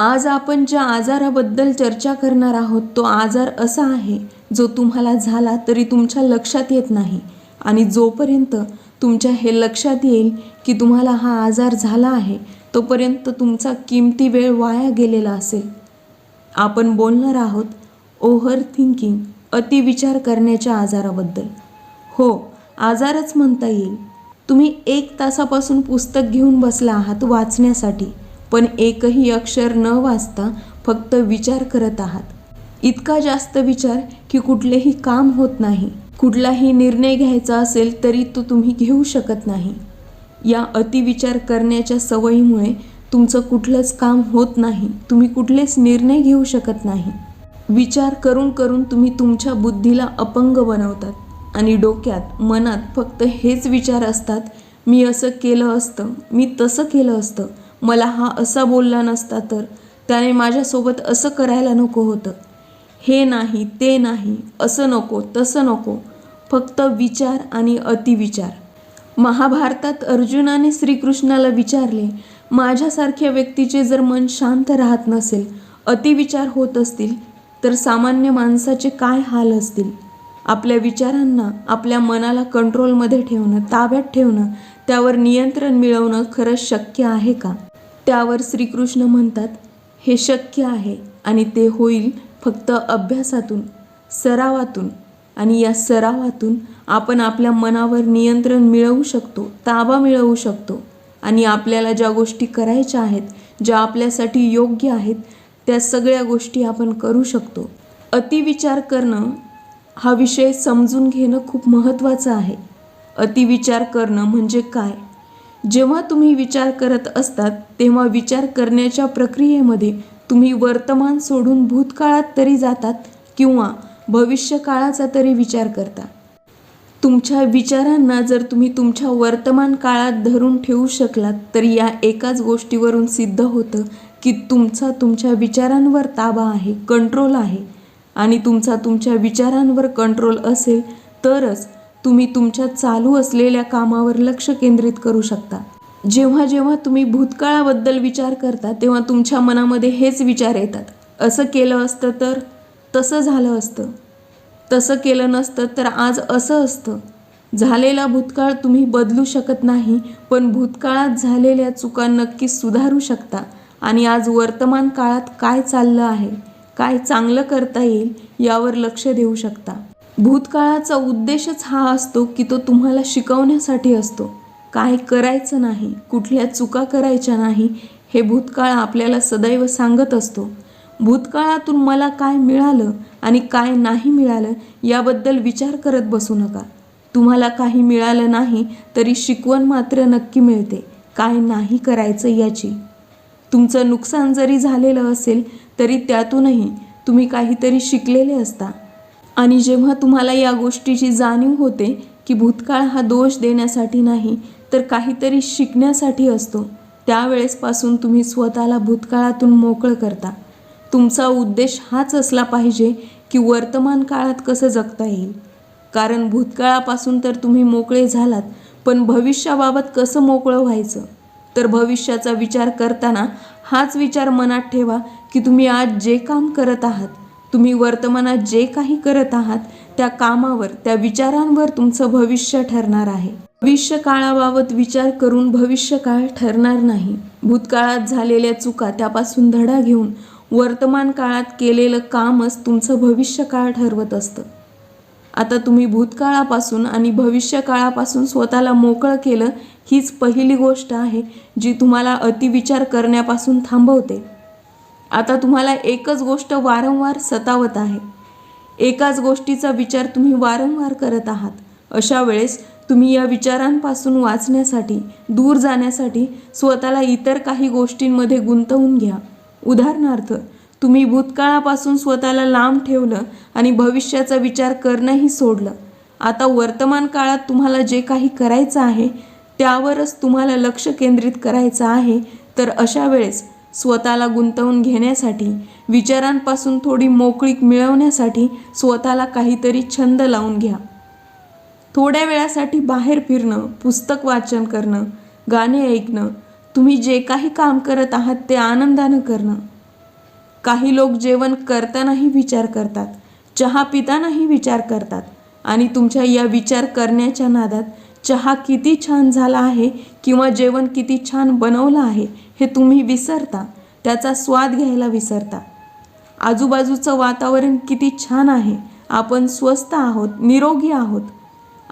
आज आपण ज्या आजाराबद्दल चर्चा करणार आहोत तो आजार असा आहे जो तुम्हाला झाला तरी तुमच्या लक्षात येत नाही. आणि जोपर्यंत तुमच्या हे लक्षात येईल की तुम्हाला हा आजार झाला आहे तोपर्यंत तुमचा किमती वेळ वाया गेलेला असेल. आपण बोलणार आहोत ओव्हर थिंकिंग अतिविचार करण्याच्या आजाराबद्दल. हो आजारच म्हणता येईल. तुम्ही एक तासापासून पुस्तक घेऊन बसला आहात वाचण्यासाठी. पण एकही अक्षर न वाचता फक्त विचार करत आहात. इतका जास्त विचार की कुठलेही काम होत नाही. कुठलाही निर्णय घ्यायचा असेल तरी तो तुम्ही घेऊ शकत नाही. या अतिविचार करण्याच्या सवयीमुळे तुमचं कुठलंच काम होत नाही. तुम्ही कुठलेच निर्णय घेऊ शकत नाही. विचार करून करून तुम्ही तुमच्या बुद्धीला अपंग बनवतात आणि डोक्यात मनात फक्त हेच विचार असतात मी असं केलं असतं मी तसं केलं असतं मला हा असा बोलला नसता तर. त्याने माझ्यासोबत असं करायला नको होतं. हे नाही ते नाही असं नको तसं नको. फक्त विचार आणि अतिविचार. महाभारतात अर्जुनाने श्रीकृष्णाला विचारले माझ्यासारख्या व्यक्तीचे जर मन शांत राहत नसेल अतिविचार होत असतील तर सामान्य माणसाचे काय हाल असतील? आपल्या विचारांना आपल्या मनाला कंट्रोलमध्ये ठेवणं ताब्यात ठेवणं त्यावर नियंत्रण मिळवणं खरंच शक्य आहे का? त्यावर श्रीकृष्ण म्हणतात हे शक्य आहे आणि ते होईल फक्त अभ्यासातून सरावातून. आणि या सरावातून आपण आपल्या मनावर नियंत्रण मिळवू शकतो ताबा मिळवू शकतो. आणि आपल्याला ज्या गोष्टी करायच्या आहेत ज्या आपल्यासाठी योग्य आहेत त्या सगळ्या गोष्टी आपण करू शकतो. अतिविचार करणं हा विषय समजून घेणं खूप महत्त्वाचं आहे. अतिविचार करणं म्हणजे काय? जेव्हा तुम्ही विचार करत असतात तेव्हा विचार करण्याच्या प्रक्रियेमध्ये तुम्ही वर्तमान सोडून भूतकाळात तरी जातात किंवा भविष्यकाळाचा तरी विचार करता. तुमच्या विचारांना जर तुम्ही तुमच्या वर्तमान काळात धरून ठेवू शकलात तर या एकाच गोष्टीवरून सिद्ध होतं की तुमचा तुमच्या विचारांवर ताबा आहे कंट्रोल आहे. आणि तुमचा तुमच्या विचारांवर कंट्रोल असेल तरच तुम्ही तुमच्या चालू असलेल्या कामावर लक्ष केंद्रित करू शकता. जेव्हा जेव्हा तुम्ही भूतकाळाबद्दल विचार करता तेव्हा तुमच्या मनामध्ये हेच विचार येतात. असं केलं असतं तर तसं झालं असतं. तसं केलं नसतं तर आज असं असतं. झालेला भूतकाळ तुम्ही बदलू शकत नाही पण भूतकाळात झालेल्या चुका नक्कीच सुधारू शकता. आणि आज वर्तमान काळात काय चाललं आहे काय चांगलं करता येईल यावर लक्ष देऊ शकता. भूतकाळाचा उद्देशच हा असतो की तो तुम्हाला शिकवण्यासाठी असतो. काय करायचं नाही कुठल्या चुका करायच्या नाही हे भूतकाळ आपल्याला सदैव सांगत असतो. भूतकाळातून मला काय मिळालं आणि काय नाही मिळालं याबद्दल विचार करत बसू नका. तुम्हाला काही मिळालं नाही तरी शिकवण मात्र नक्की मिळते काय नाही करायचं याची. तुमचं नुकसान जरी झालेलं असेल तरी त्यातूनही तुम्ही काहीतरी शिकलेले असता. आणि जेव्हा तुम्हाला या गोष्टीची जाणीव होते की भूतकाळ हा दोष देण्यासाठी नाही तर काहीतरी शिकण्यासाठी असतो. त्यावेळेसपासून तुम्ही स्वतःला भूतकाळातून मोकळं करता. तुमचा उद्देश हाच असला पाहिजे की वर्तमान काळात कसं जगता येईल. कारण भूतकाळापासून तर तुम्ही मोकळे झालात पण भविष्याबाबत कसं मोकळं व्हायचं? तर भविष्याचा विचार करताना हाच विचार मनात ठेवा की तुम्ही आज जे काम करत आहात तुम्ही वर्तमानात जे काही करत आहात त्या कामावर त्या विचारांवर तुमचं भविष्य ठरणार आहे. भविष्य काळाबाबत विचार करून भविष्य काळ ठरणार नाही. भूतकाळात झालेल्या चुका त्यापासून धडा घेऊन वर्तमान काळात केलेलं कामच तुमचं भविष्य काळ ठरवत असतं. आता तुम्ही भूतकाळापासून आणि भविष्य काळापासून स्वतःला मोकळं केलं हीच पहिली गोष्ट आहे जी तुम्हाला अतिविचार करण्यापासून थांबवते. आता तुम्हाला एकच गोष्ट वारंवार सतावत आहे. एकाच गोष्टीचा विचार तुम्ही वारंवार करत आहात. अशा वेळेस तुम्ही या विचारांपासून वाचण्यासाठी दूर जाण्यासाठी स्वतःला इतर काही गोष्टींमध्ये गुंतवून घ्या. उदाहरणार्थ तुम्ही भूतकाळापासून स्वतःला लांब ठेवलं आणि भविष्याचा विचार करणंही सोडलं. आता वर्तमान काळात तुम्हाला जे काही करायचं आहे त्यावरच तुम्हाला लक्ष केंद्रित करायचं आहे तर अशा वेळेस स्वतःला गुंतवून घेण्यासाठी विचारांपासून थोडी मोकळीक मिळवण्यासाठी स्वतःला काहीतरी छंद लावून घ्या. थोड्या वेळासाठी बाहेर फिरणं पुस्तक वाचन करणं गाणे ऐकणं तुम्ही जे काही काम करत आहात ते आनंदानं करणं. काही लोक जेवण करतानाही विचार करतात चहा पितानाही विचार करतात आणि तुमच्या या विचार करण्याच्या नादात चहा किती छान झाला आहे किंवा जेवण किती छान बनवलं आहे हे तुम्ही विसरता. त्याचा स्वाद घ्यायला विसरता. आजूबाजूचं वातावरण किती छान आहे. आपण स्वस्त आहोत निरोगी आहोत.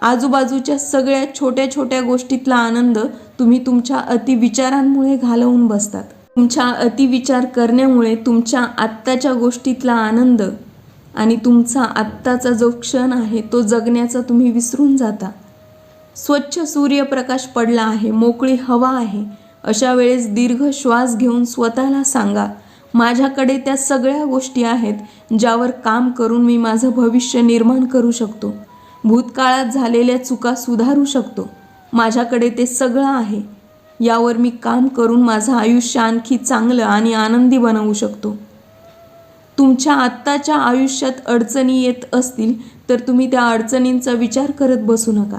आजूबाजूच्या सगळ्या छोट्या छोट्या गोष्टीतला आनंद तुम्ही तुमच्या अतिविचारांमुळे घालवून बसतात. तुमच्या अतिविचार करण्यामुळे तुमच्या आत्ताच्या गोष्टीतला आनंद आणि तुमचा आत्ताचा जो क्षण आहे तो जगण्याचा तुम्ही विसरून जाता. स्वच्छ सूर्यप्रकाश पडला आहे मोकळी हवा आहे. अशा वेळेस दीर्घ श्वास घेऊन स्वतःला सांगा माझ्याकडे त्या सगळ्या गोष्टी आहेत ज्यावर काम करून मी माझं भविष्य निर्माण करू शकतो. भूतकाळात झालेल्या चुका सुधारू शकतो. माझ्याकडे ते सगळं आहे. यावर मी काम करून माझं आयुष्य आणखी चांगलं आणि आनंदी बनवू शकतो. तुमच्या आत्ताच्या आयुष्यात अडचणी येत असतील तर तुम्ही त्या अडचणींचा विचार करत बसू नका.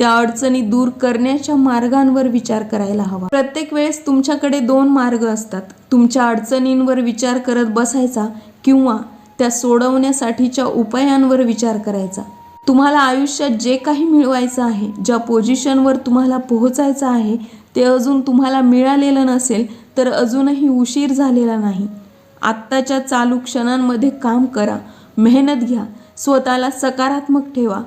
त्या अडचणी दूर करण्याच्या मार्गांवर विचार करायला हवा. प्रत्येक वेळेस तुमच्याकडे दोन मार्ग असतात. तुमच्या अडचणींवर विचार करत बसायचा किंवा त्या सोडवण्यासाठीच्या उपायांवर विचार करायचा. तुम्हाला आयुष्यात जे काही मिळवायचं आहे ज्या पोझिशनवर तुम्हाला पोहोचायचं आहे ते अजून तुम्हाला मिळालेलं नसेल तर अजूनही उशीर झालेला नाही. आत्ताच्या चालू क्षणांमध्ये काम करा मेहनत घ्या स्वतःला सकारात्मक ठेवा.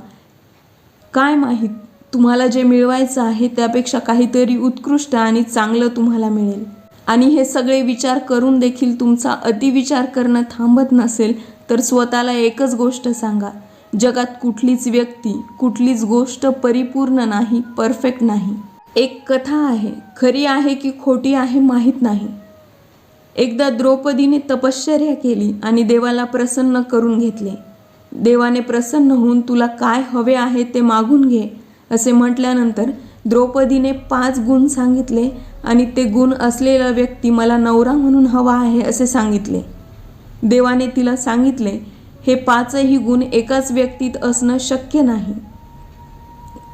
काय माहीत? तुम्हाला जे मिळवायचं आहे त्यापेक्षा काहीतरी उत्कृष्ट आणि चांगलं तुम्हाला मिळेल. आणि हे सगळे विचार करून देखील तुमचा अतिविचार करणं थांबत नसेल तर स्वतःला एकच गोष्ट सांगा. जगात कुठलीच व्यक्ती कुठलीच गोष्ट परिपूर्ण नाही परफेक्ट नाही. एक कथा आहे खरी आहे की खोटी आहे माहीत नाही. एकदा द्रौपदीने तपश्चर्या केली आणि देवाला प्रसन्न करून घेतले. देवाने प्रसन्न होऊन तुला काय हवे आहे ते मागून घे. असे म्हटल्यानंतर द्रौपदीने पाच गुण सांगितले आणि ते गुण असलेला व्यक्ती मला नवरा म्हणून हवा आहे असे सांगितले. देवाने तिला सांगितले हे पाचही गुण एकाच व्यक्तीत असणं शक्य नाही.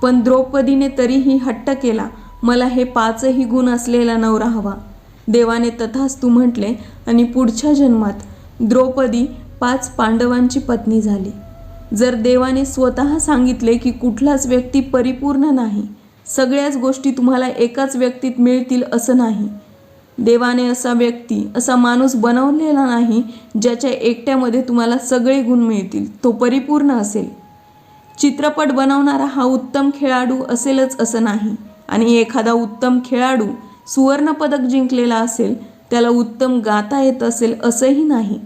पण द्रौपदीने तरीही हट्ट केला मला हे पाचही गुण असलेला नवरा हवा देवाने तथाच तू म्हटले आणि पुढच्या जन्मात द्रौपदी पाच पांडवांची पत्नी झाली. जर देवाने स्वतः सांगितले की कुठलाच व्यक्ती परिपूर्ण नाही सगळ्याच गोष्टी तुम्हाला एकाच व्यक्तीत मिळतील असं नाही. देवाने असा व्यक्ती असा माणूस बनवलेला नाही ज्याच्या एकट्यामध्ये तुम्हाला सगळे गुण मिळतील तो परिपूर्ण असेल. चित्रपट बनवणारा हा उत्तम खेळाडू असेलच असं नाही. आणि एखादा उत्तम खेळाडू सुवर्णपदक जिंकलेला असेल त्याला उत्तम गाता येत असेल असंही नाही.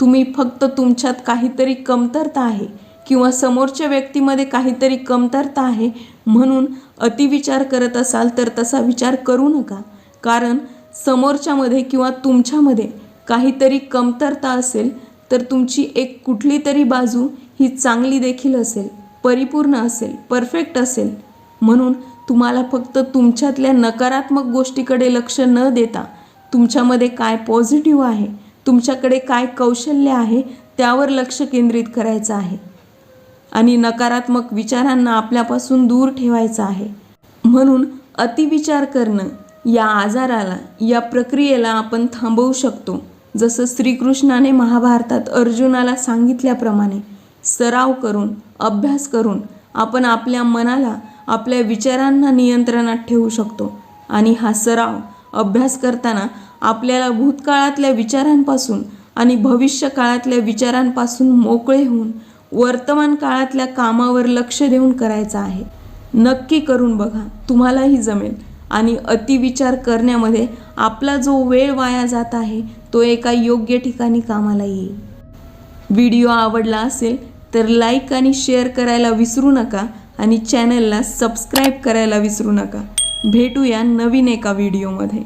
तुम्ही फक्त तुमच्यात काहीतरी कमतरता आहे किंवा समोरच्या व्यक्तीमध्ये काहीतरी कमतरता आहे म्हणून अतिविचार करत असाल तर तसा विचार करू नका. कारण समोरच्यामध्ये किंवा तुमच्यामध्ये काहीतरी कमतरता असेल तर तुमची एक कुठली तरी बाजू ही चांगली देखील असेल परिपूर्ण असेल परफेक्ट असेल. म्हणून तुम्हाला फक्त तुमच्यातल्या नकारात्मक गोष्टीकडे लक्ष न देता तुमच्यामध्ये काय पॉझिटिव्ह आहे तुमच्याकडे काय कौशल्य आहे त्यावर लक्ष केंद्रित करायचं आहे. आणि नकारात्मक विचारांना आपल्यापासून दूर ठेवायचं आहे. म्हणून अतिविचार करणं या आजाराला या प्रक्रियेला आपण थांबवू शकतो. जसं श्रीकृष्णाने महाभारतात अर्जुनाला सांगितल्याप्रमाणे सराव करून अभ्यास करून आपण आपल्या मनाला आपल्या विचारांना नियंत्रणात ठेवू शकतो. आणि हा सराव अभ्यास करताना आपल्याला भूतकाळातल्या विचारांपासून आणि भविष्य काळातल्या विचारांपासून मोकळे होऊन वर्तमान काळातल्या कामावर लक्ष देऊन करायचं आहे. नक्की करून बघा तुम्हालाही जमेल. आणि अतिविचार करण्यामध्ये आपला जो वेळ वाया जात आहे तो एका योग्य ठिकाणी कामाला येईल. व्हिडिओ आवडला असेल तर लाईक आणि शेअर करायला विसरू नका आणि चॅनलला सबस्क्राईब करायला विसरू नका. भेटूया नवीन एका व्हिडिओमध्ये.